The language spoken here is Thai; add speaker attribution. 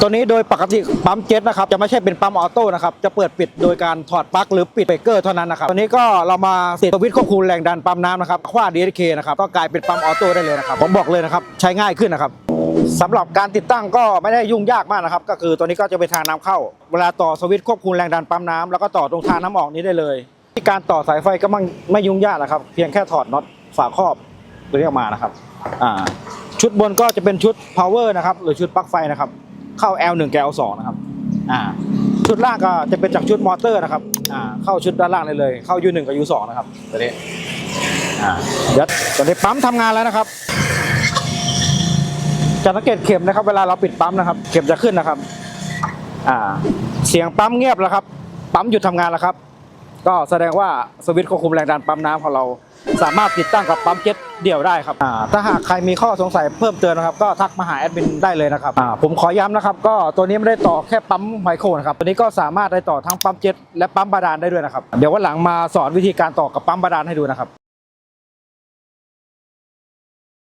Speaker 1: ตัวนี้โดยปกติปั๊มเจ็ตนะครับจะไม่ใช่เป็นปั๊มออโต้นะครับจะเปิดปิดโดยการถอดปลั๊กหรือปิดเบรกเกอร์เท่านั้นนะครับตัวนี้ก็เรามาติดสวิตช์ควบคุมแรงดันปั๊มน้ำนะครับคว้า DSK นะครับก็กลายเป็นปั๊มออโต้ได้เลยนะครับผมบอกเลยนะครับใช้ง่ายขึ้นนะครับสำหรับการติดตั้งก็ไม่ได้ยุ่งยากมากนะครับก็คือตัวนี้ก็จะเป็นทางน้ำเข้า เวลาต่อสวิตช์ควบคุมแรงดันปั๊มน้ำแล้วก็ต่อตรงทางน้ำออกนี้ได้เลยที่การต่อสายไฟก็ไม่ไม่ยุ่งยากนะครับ เพียงแค่ถอดน็อตฝาครอบตัวนี้ออกมานะครับอ่าชุดบนก็จะเป็นชุด power นะครับหรือชุดปลั๊กไฟนะครับ เข้า L1 กับ L2 นะครับอ่าชุดล่างก็จะเป็นจากชุดมอเตอร์นะครับอ่าเข้าชุดด้านล่างเลยเลย เข้า U1 กับ U2 นะครับตัวนี้อ่าเดี๋ยวตอนนี้ปั๊มทำงานแล้วนะครับจะสังเกตเข็มนะครับ เวลาเราปิดปั๊มนะครับ เข็มจะขึ้นนะครับ อ่า เสียงปั๊มเงียบแล้วครับ ปั๊มหยุดทำงานแล้วครับ ก็แสดงว่าสวิตช์ควบคุมแรงดันปั๊มน้ำของเรา สามารถติดตั้งกับปั๊มเจ็ตเดี่ยวได้ครับอ่าถ้าหากใครมีข้อสงสัยเพิ่มเติมนะครับ ก็ทักมาหาแอดมินได้เลยนะครับอ่าผมขอย้ำนะครับ ก็ตัวนี้ไม่ได้ต่อแค่ปั๊มไมโครนะครับ ตัวนี้ก็สามารถได้ต่อทั้งปั๊มเจ็ตและปั๊มบาดาลได้ด้วยนะครับ เดี๋ยววันหลังมาสอนวิธีการต่อกับปั๊มบาดาลให้ดูนะครับ